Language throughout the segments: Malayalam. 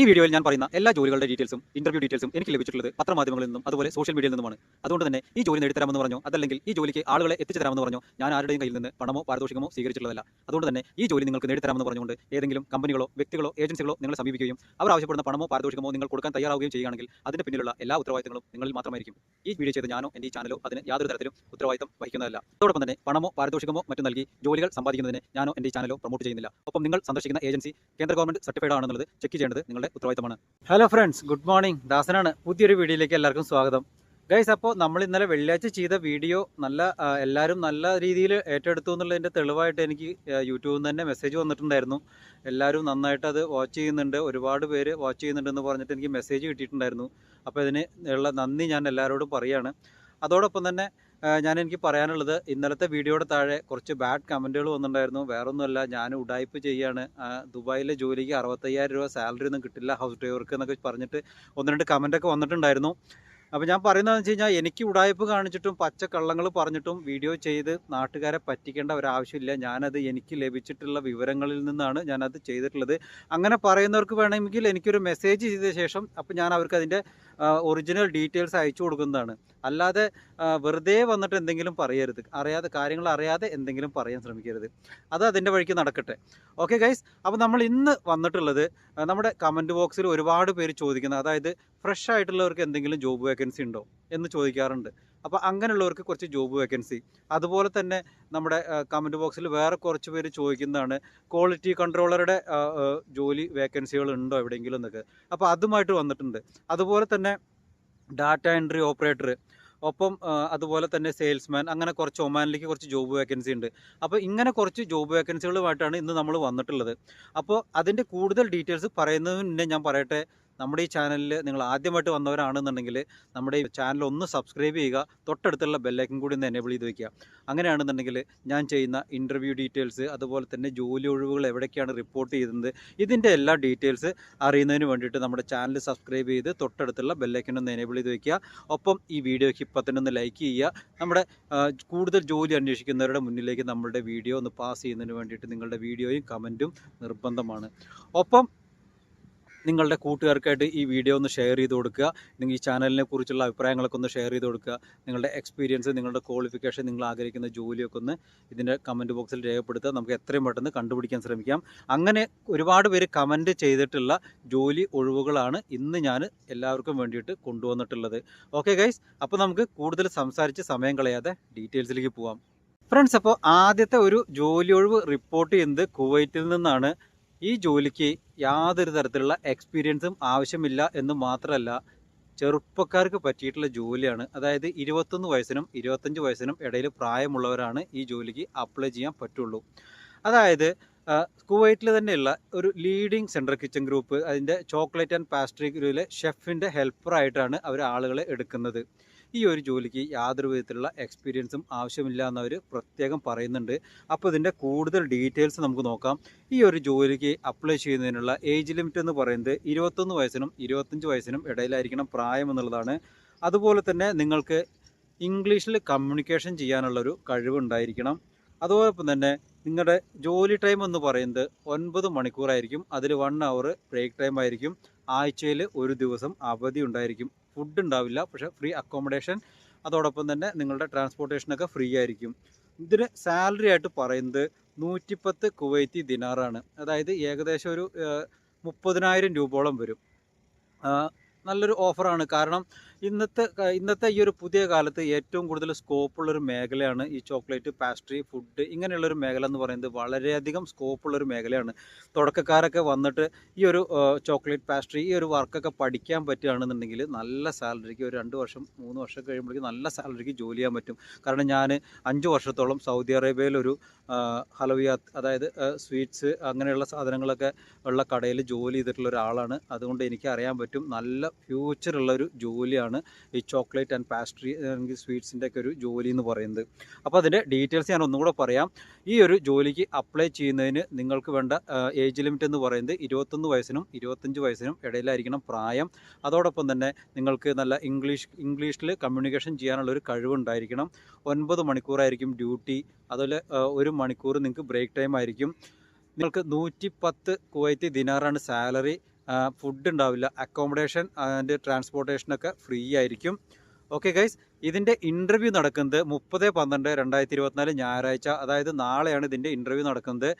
ഈ വീഡിയോയിൽ ഞാൻ പറയുന്ന എല്ലാ ജോലികളുടെ ഡീറ്റെയിൽസും ഇന്റർവ്യൂ ഡീറ്റെയിൽസും എനിക്ക് ലഭിച്ചിട്ടുള്ളത് പത്രമാധ്യമങ്ങളിൽ നിന്നും അതുപോലെ സോഷ്യൽ മീഡിയയിൽ നിന്നുമാണ്. അതുകൊണ്ട് തന്നെ ഈ ജോലി നേടിത്തരാമെന്ന് പറഞ്ഞോ അതല്ലെങ്കിൽ ഈ ജോലിക്ക് ആളുകളെ എത്തിച്ചു തരാമെന്ന് പറഞ്ഞോ ഞാൻ ആരുടെയും കയ്യിൽ നിന്ന് പണമോ പാരിതോഷികമോ സ്വീകരിച്ചിട്ടുള്ളതല്ല. അതുകൊണ്ട് തന്നെ ഈ ജോലി നിങ്ങൾക്ക് നേടിത്തരാമെന്ന് പറഞ്ഞുകൊണ്ട് ഏതെങ്കിലും കമ്പനികളോ വ്യക്തികളോ ഏജൻസികളോ നിങ്ങളെ സമീപിക്കുകയും അവർ ആവശ്യപ്പെടുന്ന പണമോ പാരിതോഷികമോ നിങ്ങൾ കൊടുക്കാൻ തയ്യാറാവുകയും ചെയ്യുകയാണെങ്കിൽ അതിന്റെ പിന്നിലുള്ള എല്ലാ ഉത്തരവാദിത്തങ്ങളും നിങ്ങളിൽ മാത്രമായിരിക്കും. ഈ വീഡിയോ ചെയ്ത് ഞാനോ എന്റെ ഈ ചാനലോ അതിന് യാതൊരു തരത്തിലും ഉത്തരവാദിത്തം വഹിക്കുന്നതല്ല. അതോടൊപ്പം തന്നെ പണമോ പാരിതോഷികമോ മറ്റും നൽകി ജോലികൾ സമ്പാദിക്കുന്നതിന് ഞാനോ എന്റെ ഈ ചാനലോ പ്രൊമോട്ട് ചെയ്യുന്നില്ല. ഒപ്പം നിങ്ങൾ സന്ദർശിക്കുന്ന ഏജൻസി കേന്ദ്ര ഗവൺമെന്റ് സർട്ടിഫൈഡ് ആണെന്നുള്ളത് ചെക്ക് ചെയ്യേണ്ടത് നിങ്ങളുടെ ഉത്തരവാദിത്തമാണ്. ഹലോ ഫ്രണ്ട്സ് ഗുഡ് മോർണിംഗ് ദാസനാണ്. പുതിയൊരു വീഡിയോയിലേക്ക് എല്ലാവർക്കും സ്വാഗതം. ഗൈസ് അപ്പോൾ നമ്മൾ ഇന്നലെ വെള്ളിയാഴ്ച ചെയ്ത വീഡിയോ നല്ല എല്ലാവരും നല്ല രീതിയിൽ ഏറ്റെടുത്തു എന്നുള്ളതിന്റെ തെളിവായിട്ട് എനിക്ക് യൂട്യൂബിൽ നിന്ന് തന്നെ മെസ്സേജ് വന്നിട്ടുണ്ടായിരുന്നു. എല്ലാവരും നന്നായിട്ട് അത് വാച്ച് ചെയ്യുന്നുണ്ട്. ഒരുപാട് പേര് വാച്ച് ചെയ്യുന്നുണ്ടെന്ന് പറഞ്ഞിട്ട് എനിക്ക് മെസ്സേജ് കിട്ടിയിട്ടുണ്ടായിരുന്നു. അപ്പോൾ ഇതിന് ഉള്ള നന്ദി ഞാൻ എല്ലാവരോടും പറയുകയാണ് അതോടൊപ്പം തന്നെ ഞാൻ എനിക്ക് പറയാനുള്ളത് ഇന്നലത്തെ വീഡിയോയുടെ താഴെ കുറച്ച് ബാഡ് കമന്റുകൾ വന്നിട്ടുണ്ടായിരുന്നു. വേറൊന്നുമല്ല ഞാൻ ഉടായ്പ് ചെയ്യാണ്. ദുബായിലെ ജോലിക്ക് അറുപത്തയ്യായിരം രൂപ സാലറി ഒന്നും കിട്ടില്ല ഹൗസ് ഡ്രൈവർക്ക് എന്നൊക്കെ പറഞ്ഞിട്ട് ഒന്ന് രണ്ട് കമന്റൊക്കെ വന്നിട്ടുണ്ടായിരുന്നു. അപ്പോൾ ഞാൻ പറയുന്നതെന്ന് വെച്ച് കഴിഞ്ഞാൽ എനിക്ക് ഉടായ്പ് കാണിച്ചിട്ടും പച്ചക്കള്ളങ്ങൾ പറഞ്ഞിട്ടും വീഡിയോ ചെയ്ത് നാട്ടുകാരെ പറ്റിക്കേണ്ട ഒരാവശ്യമില്ല. ഞാനത് എനിക്ക് ലഭിച്ചിട്ടുള്ള വിവരങ്ങളിൽ നിന്നാണ് ഞാനത് ചെയ്തിട്ടുള്ളത്. അങ്ങനെ പറയുന്നവർക്ക് വേണമെങ്കിൽ എനിക്കൊരു മെസ്സേജ് ചെയ്ത ശേഷം അപ്പോൾ ഞാൻ അവർക്ക് അതിന്റെ ഒറിജിനൽ ഡീറ്റെയിൽസ് അയച്ചു കൊടുക്കുന്നതാണ്. അല്ലാതെ വെറുതെ വന്നിട്ട് എന്തെങ്കിലും പറയരുത്. അറിയാതെ കാര്യങ്ങൾ അറിയാതെ എന്തെങ്കിലും പറയാൻ ശ്രമിക്കരുത്. അത് അതിന്റെ വഴിക്ക് നടക്കട്ടെ. ഓക്കെ ഗൈസ് അപ്പോൾ നമ്മൾ ഇന്ന് വന്നിട്ടുള്ളത് നമ്മുടെ കമന്റ് ബോക്സിൽ ഒരുപാട് പേര് ചോദിക്കുന്നത് അതായത് ഫ്രഷ് ആയിട്ടുള്ളവർക്ക് എന്തെങ്കിലും ജോബ് വേക്കൻസി ഉണ്ടോ എന്ന് ചോദിക്കാറുണ്ട്. അപ്പോൾ അങ്ങനെയുള്ളവർക്ക് കുറച്ച് ജോബ് വേക്കൻസി അതുപോലെ തന്നെ നമ്മുടെ കമന്റ് ബോക്സിൽ വേറെ കുറച്ച് പേര് ചോദിക്കുന്നതാണ് ക്വാളിറ്റി കൺട്രോളറുടെ ജോലി വേക്കൻസികൾ ഉണ്ടോ എവിടെയെങ്കിലും എന്നൊക്കെ? അപ്പോൾ അതുമായിട്ട് വന്നിട്ടുണ്ട്. അതുപോലെ തന്നെ ഡാറ്റ എൻട്രി ഓപ്പറേറ്റർ ഒപ്പം അതുപോലെ തന്നെ സെയിൽസ്മാൻ അങ്ങനെ കുറച്ച് ഒമാനിലേക്ക് കുറച്ച് ജോബ് വേക്കൻസി ഉണ്ട്. അപ്പോൾ ഇങ്ങനെ കുറച്ച് ജോബ് വേക്കൻസികളുമായിട്ടാണ് ഇന്ന് നമ്മൾ വന്നിട്ടുള്ളത്. അപ്പോൾ അതിന്റെ കൂടുതൽ ഡീറ്റെയിൽസ് പറയുന്നതിന് ഞാൻ പറയട്ടെ നമ്മുടെ ഈ ചാനലിൽ നിങ്ങൾ ആദ്യമായിട്ട് വന്നവരാണെന്നുണ്ടെങ്കിൽ നമ്മുടെ ഈ ചാനൽ ഒന്ന് സബ്സ്ക്രൈബ് ചെയ്യുക തൊട്ടടുത്തുള്ള ബെല്ലൈക്കും കൂടി ഒന്ന് എനേബിൾ ചെയ്ത് വയ്ക്കുക അങ്ങനെയാണെന്നുണ്ടെങ്കിൽ ഞാൻ ചെയ്യുന്ന ഇന്റർവ്യൂ ഡീറ്റെയിൽസ് അതുപോലെ തന്നെ ജോലി ഒഴിവുകൾ എവിടേക്കാണ് റിപ്പോർട്ട് ചെയ്യുന്നത് ഇതിന്റെ എല്ലാ ഡീറ്റെയിൽസ് അറിയുന്നതിന് വേണ്ടിയിട്ട് നമ്മുടെ ചാനൽ സബ്സ്ക്രൈബ് ചെയ്ത് തൊട്ടടുത്തുള്ള ബെല്ലൈക്കൻ ഒന്ന് എനേബിൾ ചെയ്ത് വയ്ക്കുക ഒപ്പം ഈ വീഡിയോയ്ക്ക് ഇപ്പം തന്നെ ഒന്ന് ലൈക്ക് ചെയ്യുക. നമ്മുടെ കൂടുതൽ ജോലി അന്വേഷിക്കുന്നവരുടെ മുന്നിലേക്ക് നമ്മളുടെ വീഡിയോ ഒന്ന് പാസ് ചെയ്യുന്നതിന് വേണ്ടിയിട്ട് നിങ്ങളുടെ വീഡിയോയും കമന്റും നിർബന്ധമാണ്. ഒപ്പം നിങ്ങളുടെ കൂട്ടുകാർക്കായിട്ട് ഈ വീഡിയോ ഒന്ന് ഷെയർ ചെയ്ത് കൊടുക്കുക. നിങ്ങൾ ഈ ചാനലിനെ കുറിച്ചുള്ള അഭിപ്രായങ്ങളൊക്കെ ഒന്ന് ഷെയർ ചെയ്ത് കൊടുക്കുക. നിങ്ങളുടെ എക്സ്പീരിയൻസ് നിങ്ങളുടെ ക്വാളിഫിക്കേഷൻ നിങ്ങൾ ആഗ്രഹിക്കുന്ന ജോലിയൊക്കെ ഒന്ന് ഇതിന്റെ കമന്റ് ബോക്സിൽ രേഖപ്പെടുത്തുക. നമുക്ക് എത്രയും പെട്ടെന്ന് കണ്ടുപിടിക്കാൻ ശ്രമിക്കാം. അങ്ങനെ ഒരുപാട് പേര് കമന്റ് ചെയ്തിട്ടുള്ള ജോലി ഒഴിവുകളാണ് ഇന്ന് ഞാൻ എല്ലാവർക്കും വേണ്ടിയിട്ട് കൊണ്ടുവന്നിട്ടുള്ളത്. ഓക്കെ ഗൈസ് അപ്പോൾ നമുക്ക് കൂടുതൽ സംസാരിച്ച് സമയം കളയാതെ ഡീറ്റെയിൽസിലേക്ക് പോവാം. ഫ്രണ്ട്സ് അപ്പോൾ ആദ്യത്തെ ഒരു ജോലി ഒഴിവ് റിപ്പോർട്ട് ചെയ്യുന്നത് കുവൈറ്റിൽ നിന്നാണ്. ഈ ജോലിക്ക് യാതൊരു തരത്തിലുള്ള എക്സ്പീരിയൻസും ആവശ്യമില്ല എന്ന് മാത്രമല്ല ചെറുപ്പക്കാർക്ക് പറ്റിയിട്ടുള്ള ജോലിയാണ്. അതായത് ഇരുപത്തൊന്ന് വയസ്സിനും ഇരുപത്തഞ്ച് വയസ്സിനും ഇടയിൽ പ്രായമുള്ളവരാണ് ഈ ജോലിക്ക് അപ്ലൈ ചെയ്യാൻ പറ്റുള്ളൂ. അതായത് കുവൈറ്റിൽ തന്നെയുള്ള ഒരു ലീഡിംഗ് സെൻട്രൽ കിച്ചൺ ഗ്രൂപ്പ് അതിന്റെ ചോക്ലേറ്റ് ആൻഡ് പാസ്ട്രി ഗ്രൂപ്പിലെ ഷെഫിന്റെ ഹെൽപ്പറായിട്ടാണ് അവർ ആളുകളെ എടുക്കുന്നത്. ഈ ഒരു ജോലിക്ക് യാതൊരു വിധത്തിലുള്ള എക്സ്പീരിയൻസും ആവശ്യമില്ല എന്നവർ പ്രത്യേകം പറയുന്നുണ്ട്. അപ്പോൾ ഇതിന്റെ കൂടുതൽ ഡീറ്റെയിൽസ് നമുക്ക് നോക്കാം. ഈ ഒരു ജോലിക്ക് അപ്ലൈ ചെയ്യുന്നതിനുള്ള ഏജ് ലിമിറ്റ് എന്ന് പറയുന്നത് ഇരുപത്തൊന്ന് വയസ്സിനും ഇരുപത്തഞ്ച് വയസ്സിനും ഇടയിലായിരിക്കണം പ്രായം എന്നുള്ളതാണ്. അതുപോലെ തന്നെ നിങ്ങൾക്ക് ഇംഗ്ലീഷിൽ കമ്മ്യൂണിക്കേഷൻ ചെയ്യാനുള്ളൊരു കഴിവുണ്ടായിരിക്കണം. അതോടൊപ്പം തന്നെ നിങ്ങളുടെ ജോലി ടൈം എന്ന് പറയുന്നത് ഒൻപത് മണിക്കൂറായിരിക്കും. അതിൽ വൺ അവർ ബ്രേക്ക് ടൈം ആയിരിക്കും. ആഴ്ചയിൽ ഒരു ദിവസം അവധി ഉണ്ടായിരിക്കും. ഫുഡ് ഉണ്ടാവില്ല. പക്ഷേ ഫ്രീ അക്കോമഡേഷൻ അതോടൊപ്പം തന്നെ നിങ്ങളുടെ ട്രാൻസ്പോർട്ടേഷനൊക്കെ ഫ്രീ ആയിരിക്കും. ഇതിന് സാലറി ആയിട്ട് പറയുന്നത് നൂറ്റിപ്പത്ത് കുവൈത്തി ദിനാറാണ്. അതായത് ഏകദേശം ഒരു മുപ്പതിനായിരം രൂപയോളം വരും. നല്ലൊരു ഓഫറാണ് കാരണം ഇന്നത്തെ ഇന്നത്തെ ഈ ഒരു പുതിയ കാലത്ത് ഏറ്റവും കൂടുതൽ സ്കോപ്പുള്ളൊരു മേഖലയാണ് ഈ ചോക്ലേറ്റ് പാസ്ട്രി ഫുഡ് ഇങ്ങനെയുള്ളൊരു മേഖല എന്ന് പറയുന്നത് വളരെയധികം സ്കോപ്പുള്ളൊരു മേഖലയാണ്. തുടക്കക്കാരൊക്കെ വന്നിട്ട് ഈ ഒരു ചോക്ലേറ്റ് പാസ്ട്രി ഈ ഒരു വർക്കൊക്കെ പഠിക്കാൻ പറ്റുകയാണെന്നുണ്ടെങ്കിൽ നല്ല സാലറിക്ക് ഒരു രണ്ട് വർഷം മൂന്ന് വർഷം കഴിയുമ്പോഴേക്കും നല്ല സാലറിക്ക് ജോലി ചെയ്യാൻ പറ്റും. കാരണം ഞാൻ അഞ്ച് വർഷത്തോളം സൗദി അറേബ്യയിലൊരു ഹലവിയാത്ത് അതായത് സ്വീറ്റ്സ് അങ്ങനെയുള്ള സാധനങ്ങളൊക്കെ ഉള്ള കടയിൽ ജോലി ചെയ്തിട്ടുള്ള ഒരാളാണ് അതുകൊണ്ട് എനിക്ക് അറിയാൻ പറ്റും നല്ല ഫ്യൂച്ചറുള്ള ഒരു ജോലിയാണ് ഈ ചോക്ലേറ്റ് ആൻഡ് പാസ്ട്രി അല്ലെങ്കിൽ സ്വീറ്റ്സിന്റെ ഒക്കെ ഒരു ജോലി എന്ന് പറയുന്നത്. അപ്പോൾ അതിന്റെ ഡീറ്റെയിൽസ് ഞാൻ ഒന്നുകൂടെ പറയാം. ഈ ഒരു ജോലിക്ക് അപ്ലൈ ചെയ്യുന്നതിന് നിങ്ങൾക്ക് വേണ്ട ഏജ് ലിമിറ്റ് എന്ന് പറയുന്നത് ഇരുപത്തൊന്ന് വയസ്സിനും ഇരുപത്തഞ്ച് വയസ്സിനും ഇടയിലായിരിക്കണം പ്രായം. അതോടൊപ്പം തന്നെ നിങ്ങൾക്ക് നല്ല ഇംഗ്ലീഷ് ഇംഗ്ലീഷിൽ കമ്മ്യൂണിക്കേഷൻ ചെയ്യാനുള്ള ഒരു കഴിവുണ്ടായിരിക്കണം. ഒൻപത് മണിക്കൂറായിരിക്കും ഡ്യൂട്ടി. അതുപോലെ ഒരു മണിക്കൂർ നിങ്ങൾക്ക് ബ്രേക്ക് ടൈം ആയിരിക്കും നിങ്ങൾക്ക് നൂറ്റി പത്ത് കുവൈത്തി ദിനാറാണ് സാലറി. ഫുഡ് ഉണ്ടാവില്ല. അക്കോമഡേഷൻ ആൻഡ് ട്രാൻസ്പോർട്ടേഷനൊക്കെ ഫ്രീ ആയിരിക്കും. ഓക്കെ ഗൈസ് ഇതിന്റെ ഇന്റർവ്യൂ നടക്കുന്നത് മുപ്പത് പന്ത്രണ്ട് രണ്ടായിരത്തി ഇരുപത്തിനാല് ഞായറാഴ്ച അതായത് നാളെയാണ് ഇതിന്റെ ഇന്റർവ്യൂ നടക്കുന്നത്.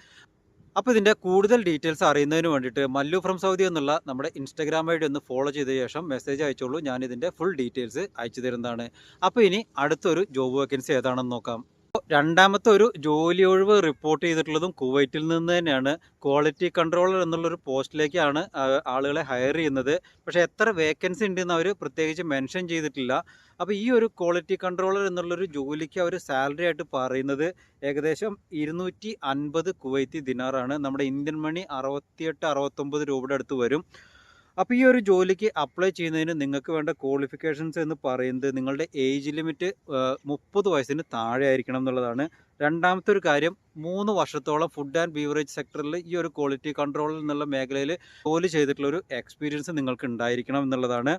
അപ്പോൾ ഇതിന്റെ കൂടുതൽ ഡീറ്റെയിൽസ് അറിയുന്നതിന് വേണ്ടിയിട്ട് മല്ലു ഫ്രം സൗദി എന്നുള്ള നമ്മുടെ ഇൻസ്റ്റാഗ്രാം ഐ ഡി ഒന്ന് ഫോളോ ചെയ്ത ശേഷം മെസ്സേജ് അയച്ചോളൂ. ഞാനിതിന്റെ ഫുൾ ഡീറ്റെയിൽസ് അയച്ചു തരുന്നതാണ്. അപ്പോൾ ഇനി അടുത്തൊരു ജോബ് വേക്കൻസി ഏതാണെന്ന് നോക്കാം. രണ്ടാമത്തെ ഒരു ജോലി ഒഴിവ് റിപ്പോർട്ട് ചെയ്തിട്ടുള്ളതും കുവൈറ്റിൽ നിന്ന് തന്നെയാണ്. ക്വാളിറ്റി കൺട്രോളർ എന്നുള്ളൊരു പോസ്റ്റിലേക്കാണ് ആളുകളെ ഹയർ ചെയ്യുന്നത്. പക്ഷേ എത്ര വേക്കൻസി ഉണ്ടെന്ന് അവർ പ്രത്യേകിച്ച് മെൻഷൻ ചെയ്തിട്ടില്ല. അപ്പോൾ ഈ ഒരു ക്വാളിറ്റി കൺട്രോളർ എന്നുള്ളൊരു ജോലിക്ക് അവർ സാലറി ആയിട്ട് പറയുന്നത് ഏകദേശം ഇരുന്നൂറ്റി അൻപത് കുവൈത്തി ദിനാറാണ്. നമ്മുടെ ഇന്ത്യൻ മണി അറുപത്തിയെട്ട് അറുപത്തൊമ്പത് രൂപയുടെ അടുത്ത് വരും. അപ്പോൾ ഈ ഒരു ജോലിക്ക് അപ്ലൈ ചെയ്യുന്നതിന് നിങ്ങൾക്ക് വേണ്ട ക്വാളിഫിക്കേഷൻസ് എന്ന് പറയുന്നത് നിങ്ങളുടെ ഏജ് ലിമിറ്റ് മുപ്പത് വയസ്സിന് താഴെ ആയിരിക്കണം എന്നുള്ളതാണ്. രണ്ടാമത്തെ ഒരു കാര്യം മൂന്ന് വർഷത്തോളം ഫുഡ് ആൻഡ് ബീവറേജ് സെക്ടറിൽ ഈ ഒരു ക്വാളിറ്റി കൺട്രോളിൽ എന്നുള്ള മേഖലയിൽ ജോലി ചെയ്തിട്ടുള്ള ഒരു എക്സ്പീരിയൻസ് നിങ്ങൾക്ക് ഉണ്ടായിരിക്കണം എന്നുള്ളതാണ്.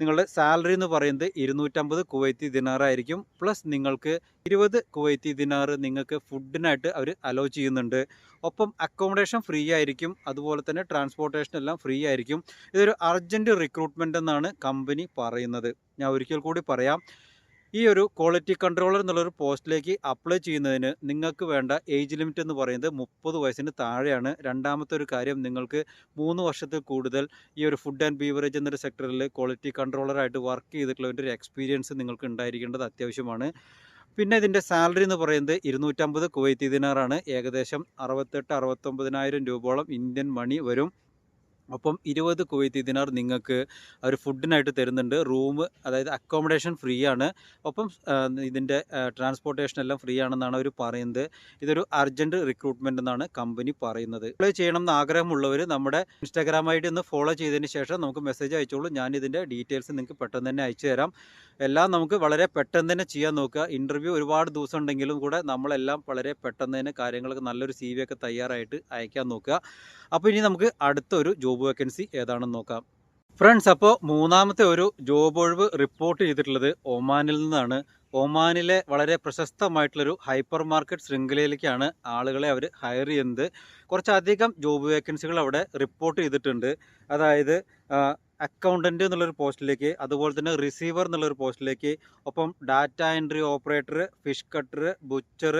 നിങ്ങളുടെ സാലറി എന്ന് പറയുന്നത് ഇരുന്നൂറ്റമ്പത് കുവൈത്തി ദിനാറായിരിക്കും പ്ലസ് നിങ്ങൾക്ക് ഇരുപത് കുവൈത്തി ദിനാറ് നിങ്ങൾക്ക് ഫുഡിനായിട്ട് അവർ അലോ ചെയ്യുന്നുണ്ട്. ഒപ്പം അക്കോമഡേഷൻ ഫ്രീ ആയിരിക്കും. അതുപോലെ തന്നെ ട്രാൻസ്പോർട്ടേഷൻ എല്ലാം ഫ്രീ ആയിരിക്കും. ഇതൊരു അർജന്റ് റിക്രൂട്ട്മെന്റ് എന്നാണ് കമ്പനി പറയുന്നത്. ഞാൻ ഒരിക്കൽ കൂടി പറയാം. ഈ ഒരു ക്വാളിറ്റി കൺട്രോളർ എന്നുള്ളൊരു പോസ്റ്റിലേക്ക് അപ്ലൈ ചെയ്യുന്നതിന് നിങ്ങൾക്ക് വേണ്ട ഏജ് ലിമിറ്റ് എന്ന് പറയുന്നത് മുപ്പത് വയസ്സിന് താഴെയാണ്. രണ്ടാമത്തെ ഒരു കാര്യം നിങ്ങൾക്ക് മൂന്ന് വർഷത്തിൽ കൂടുതൽ ഈ ഒരു ഫുഡ് ആൻഡ് ബീവറേജ് എന്നൊരു സെക്ടറിൽ ക്വാളിറ്റി കൺട്രോളറായിട്ട് വർക്ക് ചെയ്തിട്ടുള്ളതിന്റെ ഒരു എക്സ്പീരിയൻസ് നിങ്ങൾക്ക് ഉണ്ടായിരിക്കേണ്ടത് അത്യാവശ്യമാണ്. പിന്നെ ഇതിന്റെ സാലറി എന്ന് പറയുന്നത് ഇരുന്നൂറ്റമ്പത് കുവൈത്തി ദിനാറാണ്. ഏകദേശം അറുപത്തെട്ട് അറുപത്തൊമ്പതിനായിരം രൂപയോളം ഇന്ത്യൻ മണി വരും. ഒപ്പം ഇരുപത് കുവൈത്തി ദിനാർ നിങ്ങൾക്ക് അവർ ഫുഡിനായിട്ട് തരുന്നുണ്ട്. റൂം അതായത് അക്കോമഡേഷൻ ഫ്രീ ആണ്. ഒപ്പം ഇതിന്റെ ട്രാൻസ്പോർട്ടേഷൻ എല്ലാം ഫ്രീ ആണെന്നാണ് അവർ പറയുന്നത്. ഇതൊരു അർജന്റ് റിക്രൂട്ട്മെന്റ് എന്നാണ് കമ്പനി പറയുന്നത്. ഫോളോ ചെയ്യണം എന്ന് ആഗ്രഹമുള്ളവർ നമ്മുടെ ഇൻസ്റ്റാഗ്രാം ഐ ഡി ഒന്ന് ഫോളോ ചെയ്തതിന് ശേഷം നമുക്ക് മെസ്സേജ് അയച്ചോളൂ. ഞാൻ ഇതിന്റെ ഡീറ്റെയിൽസ് നിങ്ങൾക്ക് പെട്ടെന്ന് തന്നെ അയച്ചു തരാം എല്ലാം നമുക്ക് വളരെ പെട്ടെന്ന് തന്നെ ചെയ്യാൻ നോക്കുക. ഇന്റർവ്യൂ ഒരുപാട് ദിവസം ഉണ്ടെങ്കിലും കൂടെ നമ്മളെല്ലാം വളരെ പെട്ടെന്ന് തന്നെ കാര്യങ്ങളൊക്കെ നല്ലൊരു സി വി ഒക്കെ തയ്യാറായിട്ട് അയക്കാൻ നോക്കുക. അപ്പോൾ ഇനി നമുക്ക് അടുത്തൊരു ജോബ് വേക്കൻസി ഏതാണെന്ന് നോക്കാം. ഫ്രണ്ട്സ് അപ്പോൾ മൂന്നാമത്തെ ഒരു ജോബ് ഒഴിവ് റിപ്പോർട്ട് ചെയ്തിട്ടുള്ളത് ഒമാനിൽ നിന്നാണ്. ഒമാനിലെ വളരെ പ്രശസ്തമായിട്ടുള്ളൊരു ഹൈപ്പർ മാർക്കറ്റ് ശൃംഖലയിലേക്കാണ് ആളുകളെ അവർ ഹയർ ചെയ്യുന്നത്. കുറച്ചധികം ജോബ് വേക്കൻസികൾ അവിടെ റിപ്പോർട്ട് ചെയ്തിട്ടുണ്ട്. അതായത് അക്കൗണ്ടന്റ് എന്നുള്ളൊരു പോസ്റ്റിലേക്ക് അതുപോലെ തന്നെ റിസീവർ എന്നുള്ളൊരു പോസ്റ്റിലേക്ക് ഒപ്പം data entry operator fish cutter butcher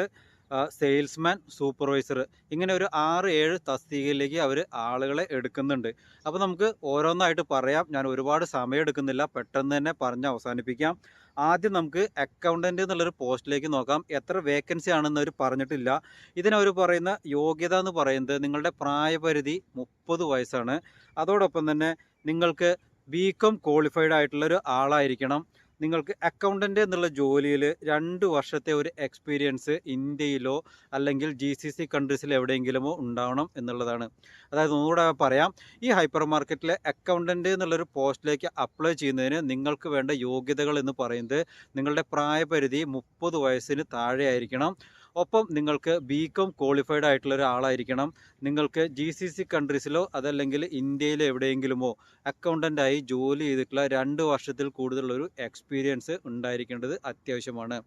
salesman supervisor ഇങ്ങനെ ഒരു ആറ് ഏഴ് തസ്തികയിലേക്ക് അവർ ആളുകളെ എടുക്കുന്നുണ്ട്. അപ്പോൾ നമുക്ക് ഓരോന്നായിട്ട് പറയാം. ഞാൻ ഒരുപാട് സമയം എടുക്കുന്നില്ല. പെട്ടെന്ന് തന്നെ പറഞ്ഞ് അവസാനിപ്പിക്കാം. ആദ്യം നമുക്ക് അക്കൗണ്ടന്റ് എന്നുള്ളൊരു പോസ്റ്റിലേക്ക് നോക്കാം. എത്ര വേക്കൻസി ആണെന്ന് അവർ പറഞ്ഞിട്ടില്ല. ഇതിനവർ പറയുന്ന യോഗ്യത എന്ന് പറയുന്നത് നിങ്ങളുടെ പ്രായപരിധി മുപ്പത് വയസ്സാണ്. അതോടൊപ്പം തന്നെ നിങ്ങൾക്ക് ബി കോം ക്വാളിഫൈഡ് ആയിട്ടുള്ള ഒരു ആളായിരിക്കണം. നിങ്ങൾക്ക് അക്കൗണ്ടന്റ് എന്നുള്ള ജോലിയിൽ രണ്ട് വർഷത്തെ ഒരു എക്സ്പീരിയൻസ് ഇന്ത്യയിലോ അല്ലെങ്കിൽ ജി സി സി കൺട്രീസിൽ എവിടെയെങ്കിലുമോ ഉണ്ടാവണം എന്നുള്ളതാണ്. അതായത് ഒന്നുകൂടെ പറയാം ഈ ഹൈപ്പർ മാർക്കറ്റിലെ അക്കൗണ്ടന്റ് എന്നുള്ളൊരു പോസ്റ്റിലേക്ക് അപ്ലൈ ചെയ്യുന്നതിന് നിങ്ങൾക്ക് വേണ്ട യോഗ്യതകൾ എന്ന് പറയുന്നത് നിങ്ങളുടെ പ്രായപരിധി മുപ്പത് വയസ്സിന് താഴെ ആയിരിക്കണം ഒപ്പം നിങ്ങൾക്ക് ബികോം ക്വാളിഫൈഡ് ആയിട്ടുള്ള ഒരാളായിരിക്കണം. നിങ്ങൾക്ക് ജി സി സി കൺട്രീസിലോ അതല്ലെങ്കിൽ ഇന്ത്യയിലോ എവിടെയെങ്കിലുമോ അക്കൗണ്ടന്റായി ജോലി ചെയ്തിട്ടുള്ള രണ്ട് വർഷത്തിൽ കൂടുതലുള്ളൊരു എക്സ്പീരിയൻസ് ഉണ്ടായിരിക്കേണ്ടത് അത്യാവശ്യമാണ്.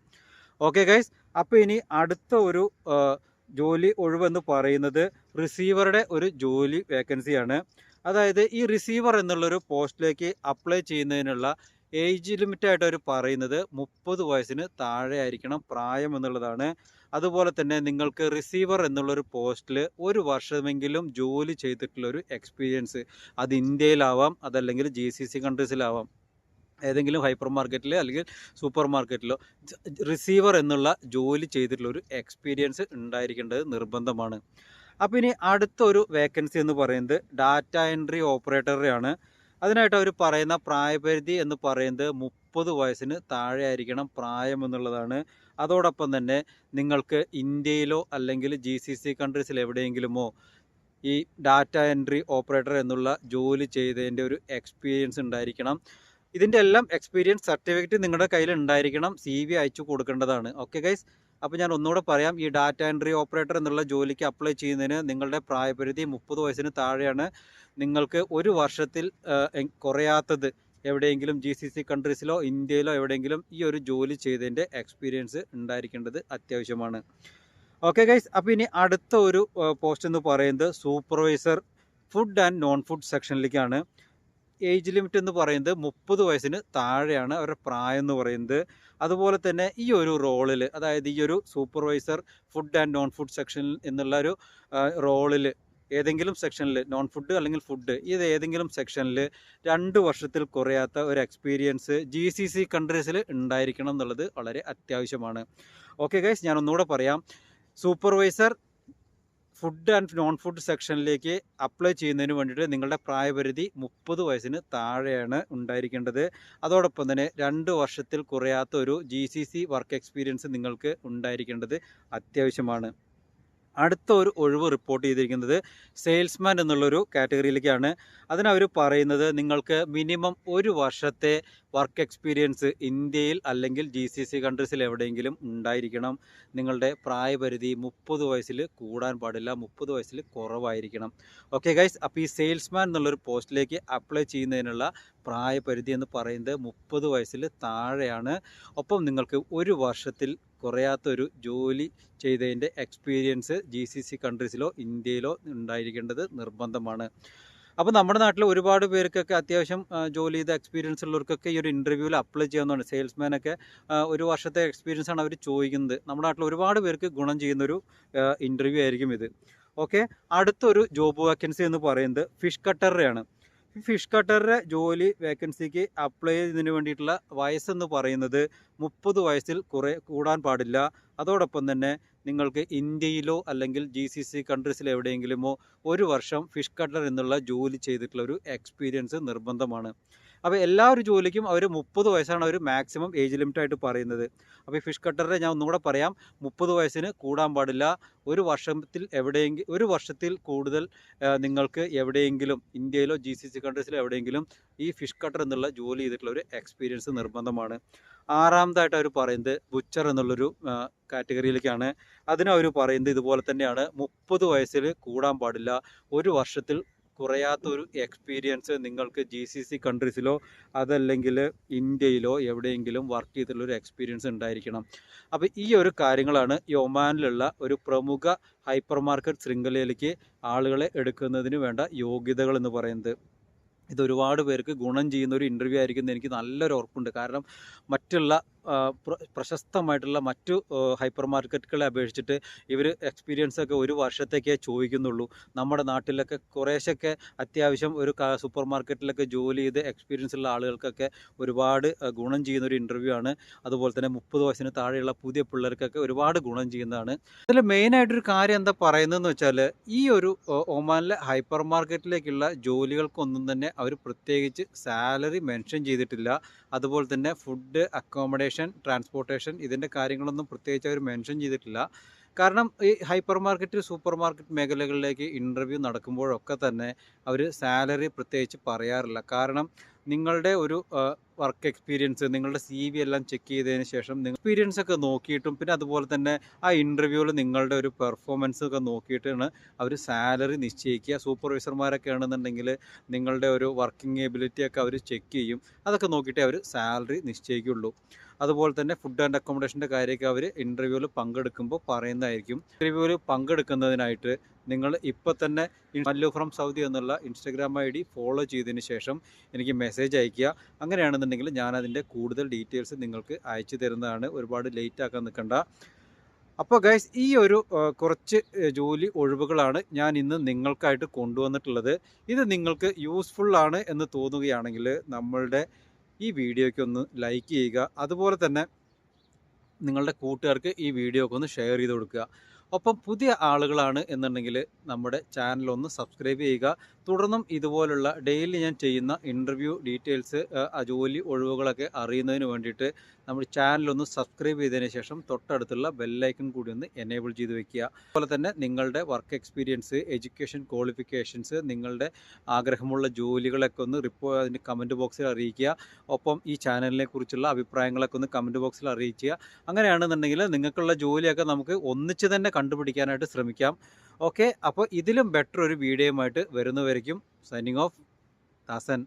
ഓക്കെ ഗൈസ് അപ്പോൾ ഇനി അടുത്ത ഒരു ജോലി ഒഴിവെന്ന് പറയുന്നത് റിസീവറുടെ ഒരു ജോലി വേക്കൻസിയാണ് അതായത് ഈ റിസീവർ എന്നുള്ളൊരു പോസ്റ്റിലേക്ക് അപ്ലൈ ചെയ്യുന്നതിനുള്ള ഏജ് ലിമിറ്റായിട്ട് അവർ പറയുന്നത് മുപ്പത് വയസ്സിന് താഴെ ആയിരിക്കണം പ്രായം എന്നുള്ളതാണ്. അതുപോലെ തന്നെ നിങ്ങൾക്ക് റിസീവർ എന്നുള്ളൊരു പോസ്റ്റിൽ ഒരു വർഷമെങ്കിലും ജോലി ചെയ്തിട്ടുള്ളൊരു എക്സ്പീരിയൻസ് അത് ഇന്ത്യയിലാവാം അതല്ലെങ്കിൽ ജി സി സി കൺട്രീസിലാവാം ഏതെങ്കിലും ഹൈപ്പർ മാർക്കറ്റിലോ അല്ലെങ്കിൽ സൂപ്പർ മാർക്കറ്റിലോ റിസീവർ എന്നുള്ള ജോലി ചെയ്തിട്ടുള്ള ഒരു എക്സ്പീരിയൻസ് ഉണ്ടായിരിക്കേണ്ടത് നിർബന്ധമാണ്. അപ്പോൾ ഇനി അടുത്തൊരു വേക്കൻസി എന്ന് പറയുന്നത് ഡാറ്റ എൻട്രി ഓപ്പറേറ്ററുടെയാണ് അതിനായിട്ട് അവർ പറയുന്ന പ്രായപരിധി എന്ന് പറയുന്നത് മുപ്പത് വയസ്സിന് താഴെ ആയിരിക്കണം പ്രായം എന്നുള്ളതാണ്. അതോടൊപ്പം തന്നെ നിങ്ങൾക്ക് ഇന്ത്യയിലോ അല്ലെങ്കിൽ ജി സി സി കൺട്രീസിൽ എവിടെയെങ്കിലുമോ ഈ ഡാറ്റ എൻട്രി ഓപ്പറേറ്റർ എന്നുള്ള ജോലി ചെയ്തതിന്റെ ഒരു എക്സ്പീരിയൻസ് ഉണ്ടായിരിക്കണം. ഇതിന്റെ എല്ലാം എക്സ്പീരിയൻസ് സർട്ടിഫിക്കറ്റ് നിങ്ങളുടെ കയ്യിൽ ഉണ്ടായിരിക്കണം. സി വി അയച്ചു കൊടുക്കേണ്ടതാണ്. ഓക്കെ ഗൈസ് അപ്പോൾ ഞാൻ ഒന്നുകൂടെ പറയാം. ഈ ഡാറ്റ എൻട്രി ഓപ്പറേറ്റർ എന്നുള്ള ജോലിക്ക് അപ്ലൈ ചെയ്യുന്നതിന് നിങ്ങളുടെ പ്രായപരിധി മുപ്പത് വയസ്സിന് താഴെയാണ്. നിങ്ങൾക്ക് ഒരു വർഷത്തിൽ കുറയാത്തത് എവിടെയെങ്കിലും ജി സി സി കൺട്രീസിലോ ഇന്ത്യയിലോ എവിടെയെങ്കിലും ഈ ഒരു ജോലി ചെയ്തതിന്റെ എക്സ്പീരിയൻസ് ഉണ്ടായിരിക്കേണ്ടത് അത്യാവശ്യമാണ്. ഓക്കെ ഗൈസ് അപ്പോൾ ഇനി അടുത്ത ഒരു പോസ്റ്റ് എന്ന് പറയുന്നത് supervisor food and non food സെക്ഷനിലേക്കാണ് age limit എന്ന് പറയുന്നത് മുപ്പത് വയസ്സിന് താഴെയാണ് അവരുടെ പ്രായം എന്ന് പറയുന്നത്. അതുപോലെ തന്നെ ഈ ഒരു റോളിൽ അതായത് ഈ ഒരു supervisor food and non food സെക്ഷനിൽ എന്നുള്ള ഒരു റോളിൽ ഏതെങ്കിലും സെക്ഷനിൽ നോൺ ഫുഡ് അല്ലെങ്കിൽ ഫുഡ് ഇത് ഏതെങ്കിലും സെക്ഷനിൽ രണ്ട് വർഷത്തിൽ കുറയാത്ത ഒരു എക്സ്പീരിയൻസ് ജി സി സി കൺട്രീസിൽ ഉണ്ടായിരിക്കണം എന്നുള്ളത് വളരെ അത്യാവശ്യമാണ്. ഓക്കെ ഗൈസ് ഞാൻ ഒന്നുകൂടെ പറയാം. Supervisor food and non food സെക്ഷനിലേക്ക് അപ്ലൈ ചെയ്യുന്നതിന് വേണ്ടിയിട്ട് നിങ്ങളുടെ പ്രായപരിധി മുപ്പത് വയസ്സിന് താഴെയാണ് ഉണ്ടായിരിക്കേണ്ടത്. അതോടൊപ്പം തന്നെ രണ്ട് വർഷത്തിൽ കുറയാത്ത ഒരു ജി വർക്ക് എക്സ്പീരിയൻസ് നിങ്ങൾക്ക് ഉണ്ടായിരിക്കേണ്ടത് അത്യാവശ്യമാണ്. അടുത്ത ഒരു ഒഴിവ് റിപ്പോർട്ട് ചെയ്തിരിക്കുന്നത് സെയിൽസ്മാൻ എന്നുള്ളൊരു കാറ്റഗറിയിലേക്കാണ്. അതിനവർ പറയുന്നത് നിങ്ങൾക്ക് മിനിമം ഒരു വർഷത്തെ വർക്ക് എക്സ്പീരിയൻസ് ഇന്ത്യയിൽ അല്ലെങ്കിൽ ജി സി സി കൺട്രീസിൽ എവിടെയെങ്കിലും ഉണ്ടായിരിക്കണം. നിങ്ങളുടെ പ്രായപരിധി മുപ്പത് വയസ്സിൽ കൂടാൻ പാടില്ല മുപ്പത് വയസ്സിൽ കുറവായിരിക്കണം. ഓക്കെ ഗൈസ് അപ്പോൾ ഈ സെയിൽസ്മാൻ എന്നുള്ളൊരു പോസ്റ്റിലേക്ക് അപ്ലൈ ചെയ്യുന്നതിനുള്ള പ്രായപരിധി എന്ന് പറയുന്നത് മുപ്പത് വയസ്സിൽ താഴെയാണ്. ഒപ്പം നിങ്ങൾക്ക് ഒരു വർഷത്തിൽ കുറയാത്തൊരു ജോലി ചെയ്തതിന്റെ എക്സ്പീരിയൻസ് ജി സി സി കൺട്രീസിലോ ഇന്ത്യയിലോ ഉണ്ടായിരിക്കേണ്ടത് നിർബന്ധമാണ്. അപ്പോൾ നമ്മുടെ നാട്ടിൽ ഒരുപാട് പേർക്കൊക്കെ അത്യാവശ്യം ജോലി ചെയ്ത എക്സ്പീരിയൻസ് ഉള്ളവർക്കൊക്കെ ഈ ഒരു ഇന്റർവ്യൂവിൽ അപ്ലൈ ചെയ്യാവുന്നതാണ്. സെയിൽസ്മാനൊക്കെ ഒരു വർഷത്തെ എക്സ്പീരിയൻസ് ആണ് അവർ ചോദിക്കുന്നത്. നമ്മുടെ നാട്ടിൽ ഒരുപാട് പേർക്ക് ഗുണം ചെയ്യുന്നൊരു ഇന്റർവ്യൂ ആയിരിക്കും ഇത്. ഓക്കെ അടുത്തൊരു ജോബ് വേക്കൻസി എന്ന് പറയുന്നത് ഫിഷ് കട്ടറുടെയാണ് ഫിഷ് കട്ടറുടെ ജോലി വേക്കൻസിക്ക് അപ്ലൈ ചെയ്യുന്നതിന് വേണ്ടിയിട്ടുള്ള വയസ്സെന്ന് പറയുന്നത് മുപ്പത് വയസ്സിൽ കുറേ കൂടാൻ പാടില്ല. അതോടൊപ്പം തന്നെ നിങ്ങൾക്ക് ഇന്ത്യയിലോ അല്ലെങ്കിൽ ജി സി സി കൺട്രീസിൽ എവിടെയെങ്കിലുമോ ഒരു വർഷം ഫിഷ് കട്ടർ എന്നുള്ള ജോലി ചെയ്തിട്ടുള്ള ഒരു എക്സ്പീരിയൻസ് നിർബന്ധമാണ്. അപ്പോൾ എല്ലാ ഒരു ജോലിക്കും അവർ മുപ്പത് വയസ്സാണ് അവർ മാക്സിമം ഏജ് ലിമിറ്റായിട്ട് പറയുന്നത്. അപ്പോൾ ഈ ഫിഷ് കട്ടറിനെ ഞാൻ ഒന്നുകൂടെ പറയാം. മുപ്പത് വയസ്സിന് കൂടാൻ പാടില്ല. ഒരു വർഷത്തിൽ എവിടെയെങ്കിലും ഒരു വർഷത്തിൽ കൂടുതൽ നിങ്ങൾക്ക് എവിടെയെങ്കിലും ഇന്ത്യയിലോ ജി സി സി കൺട്രീസിലോ എവിടെയെങ്കിലും ഈ ഫിഷ് കട്ടർ എന്നുള്ള ജോലി ചെയ്തിട്ടുള്ള ഒരു എക്സ്പീരിയൻസ് നിർബന്ധമാണ്. ആറാമതായിട്ട് അവർ പറയുന്നത് ബുച്ചർ എന്നുള്ളൊരു കാറ്റഗറിയിലേക്കാണ് അതിനവർ പറയുന്നത് ഇതുപോലെ തന്നെയാണ്. മുപ്പത് വയസ്സിൽ കൂടാൻ പാടില്ല. ഒരു വർഷത്തിൽ കുറയാത്ത ഒരു എക്സ്പീരിയൻസ് നിങ്ങൾക്ക് ജി സി സി കൺട്രീസിലോ അതല്ലെങ്കിൽ ഇന്ത്യയിലോ എവിടെയെങ്കിലും വർക്ക് ചെയ്തിട്ടുള്ള ഒരു എക്സ്പീരിയൻസ് ഉണ്ടായിരിക്കണം. അപ്പോൾ ഈ ഒരു കാര്യങ്ങളാണ് ഈ ഒമാനിലുള്ള ഒരു പ്രമുഖ ഹൈപ്പർ മാർക്കറ്റ് ശൃംഖലയിലേക്ക് ആളുകളെ എടുക്കുന്നതിന് വേണ്ട യോഗ്യതകൾ എന്ന് പറയുന്നത്. ഇത് ഒരുപാട് പേർക്ക് ഗുണം ചെയ്യുന്ന ഒരു ഇന്റർവ്യൂ ആയിരിക്കും എന്ന് എനിക്ക് നല്ലൊരു ഉറപ്പുണ്ട്. കാരണം മറ്റുള്ള പ്രശസ്തമായിട്ടുള്ള മറ്റു ഹൈപ്പർ മാർക്കറ്റുകളെ അപേക്ഷിച്ചിട്ട് ഇവർ എക്സ്പീരിയൻസ് ഒക്കെ ഒരു വർഷത്തേക്കേ ചോദിക്കുന്നുള്ളൂ. നമ്മുടെ നാട്ടിലൊക്കെ കുറേശ്ശൊക്കെ അത്യാവശ്യം ഒരു സൂപ്പർ മാർക്കറ്റിലൊക്കെ ജോലി ചെയ്ത് എക്സ്പീരിയൻസ് ഉള്ള ആളുകൾക്കൊക്കെ ഒരുപാട് ഗുണം ചെയ്യുന്ന ഒരു ഇന്റർവ്യൂ ആണ് അതുപോലെ തന്നെ മുപ്പത് വയസ്സിന് താഴെയുള്ള പുതിയ പിള്ളേർക്കൊക്കെ ഒരുപാട് ഗുണം ചെയ്യുന്നതാണ്. അതിൽ മെയിനായിട്ടൊരു കാര്യം എന്താ പറയുന്നതെന്ന് വെച്ചാൽ ഈ ഒരു ഒമാനിലെ ഹൈപ്പർ മാർക്കറ്റിലേക്കുള്ള ജോലികൾക്കൊന്നും തന്നെ അവർ പ്രത്യേകിച്ച് സാലറി മെൻഷൻ ചെയ്തിട്ടില്ല. അതുപോലെ തന്നെ ഫുഡ് അക്കോമഡേഷൻ ട്രാൻസ്പോർട്ടേഷൻ ഇതിന്റെ കാര്യങ്ങളൊന്നും പ്രത്യേകിച്ച് അവർ മെൻഷൻ ചെയ്തിട്ടില്ല. കാരണം ഈ ഹൈപ്പർ മാർക്കറ്റ് സൂപ്പർ മാർക്കറ്റ് മേഖലകളിലേക്ക് ഇന്റർവ്യൂ നടക്കുമ്പോഴൊക്കെ തന്നെ അവർ സാലറി പ്രത്യേകിച്ച് പറയാറില്ല. കാരണം നിങ്ങളുടെ ഒരു വർക്ക് എക്സ്പീരിയൻസ് നിങ്ങളുടെ സി വി എല്ലാം ചെക്ക് ചെയ്തതിന് ശേഷം നിങ്ങൾ എക്സ്പീരിയൻസ് ഒക്കെ നോക്കിയിട്ടും പിന്നെ അതുപോലെ തന്നെ ആ ഇന്റർവ്യൂവിൽ നിങ്ങളുടെ ഒരു പെർഫോമൻസ് ഒക്കെ നോക്കിയിട്ടാണ് അവർ സാലറി നിശ്ചയിക്കുക. സൂപ്പർവൈസർമാരൊക്കെ ആണെന്നുണ്ടെങ്കിൽ നിങ്ങളുടെ ഒരു വർക്കിംഗ് എബിലിറ്റി ഒക്കെ അവർ ചെക്ക് ചെയ്യും. അതൊക്കെ നോക്കിയിട്ടേ അവർ സാലറി നിശ്ചയിക്കുള്ളൂ. അതുപോലെ തന്നെ ഫുഡ് ആൻഡ് അക്കോമഡേഷന്റെ കാര്യമൊക്കെ അവർ ഇന്റർവ്യൂവിൽ പങ്കെടുക്കുമ്പോൾ പറയുന്നതായിരിക്കും. ഇന്റർവ്യൂവിൽ പങ്കെടുക്കുന്നതിനായിട്ട് നിങ്ങൾ ഇപ്പോൾ തന്നെ മല്ലു ഫ്രം സൗദി എന്നുള്ള ഇൻസ്റ്റഗ്രാം ഐ ഡി ഫോളോ ചെയ്തതിന് ശേഷം എനിക്ക് മെസ്സേജ് അയയ്ക്കുക. അങ്ങനെയാണെന്നുണ്ടെങ്കിൽ ഞാനതിന്റെ കൂടുതൽ ഡീറ്റെയിൽസ് നിങ്ങൾക്ക് അയച്ചു തരുന്നതാണ്. ഒരുപാട് ലേറ്റ് ആക്കാൻ നിൽക്കണ്ട. അപ്പോൾ ഗൈസ് ഈ ഒരു കുറച്ച് ജോലി ഒഴിവുകളാണ് ഞാൻ ഇന്ന് നിങ്ങൾക്കായിട്ട് കൊണ്ടുവന്നിട്ടുള്ളത്. ഇത് നിങ്ങൾക്ക് യൂസ്ഫുൾ ആണ് എന്ന് തോന്നുകയാണെങ്കിൽ നമ്മളുടെ ഈ വീഡിയോയ്ക്ക് ഒന്ന് ലൈക്ക് ചെയ്യുക. അതുപോലെ തന്നെ നിങ്ങളുടെ കൂട്ടുകാർക്ക് ഈ വീഡിയോ ഒന്ന് ഷെയർ ചെയ്ത് കൊടുക്കുക. ഒപ്പം പുതിയ ആളുകളാണ് എന്നുണ്ടെങ്കിൽ നമ്മുടെ ചാനലൊന്ന് സബ്സ്ക്രൈബ് ചെയ്യുക. തുടർന്നും ഇതുപോലുള്ള ഡെയിലി ഞാൻ ചെയ്യുന്ന ഇന്റർവ്യൂ ഡീറ്റെയിൽസ് ജോലി ഒഴിവുകളൊക്കെ അറിയുന്നതിന് വേണ്ടിയിട്ട് നമ്മുടെ ചാനലൊന്ന് സബ്സ്ക്രൈബ് ചെയ്തതിന് ശേഷം തൊട്ടടുത്തുള്ള ബെല്ലൈക്കൺ കൂടി ഒന്ന് എനേബിൾ ചെയ്ത് വെക്കുക. അതുപോലെ തന്നെ നിങ്ങളുടെ വർക്ക് എക്സ്പീരിയൻസ് എഡ്യൂക്കേഷൻ ക്വാളിഫിക്കേഷൻസ് നിങ്ങളുടെ ആഗ്രഹമുള്ള ജോലികളൊക്കെ ഒന്ന് റിപ്പോ അതിന്റെ കമന്റ് ബോക്സിൽ അറിയിക്കുക. ഒപ്പം ഈ ചാനലിനെ കുറിച്ചുള്ള അഭിപ്രായങ്ങളൊക്കെ ഒന്ന് കമന്റ് ബോക്സിൽ അറിയിക്കുക. അങ്ങനെയാണെന്നുണ്ടെങ്കിൽ നിങ്ങൾക്കുള്ള ജോലിയൊക്കെ നമുക്ക് ഒന്നിച്ച് തന്നെ കണ്ടുപിടിക്കാനായിട്ട് ശ്രമിക്കാം. ഓക്കെ അപ്പോൾ ഇതിലും ബെറ്റർ ഒരു വീഡിയോയുമായിട്ട് വരുന്നവരേക്കും സൈനിങ് ഓഫ് ദാസൻ.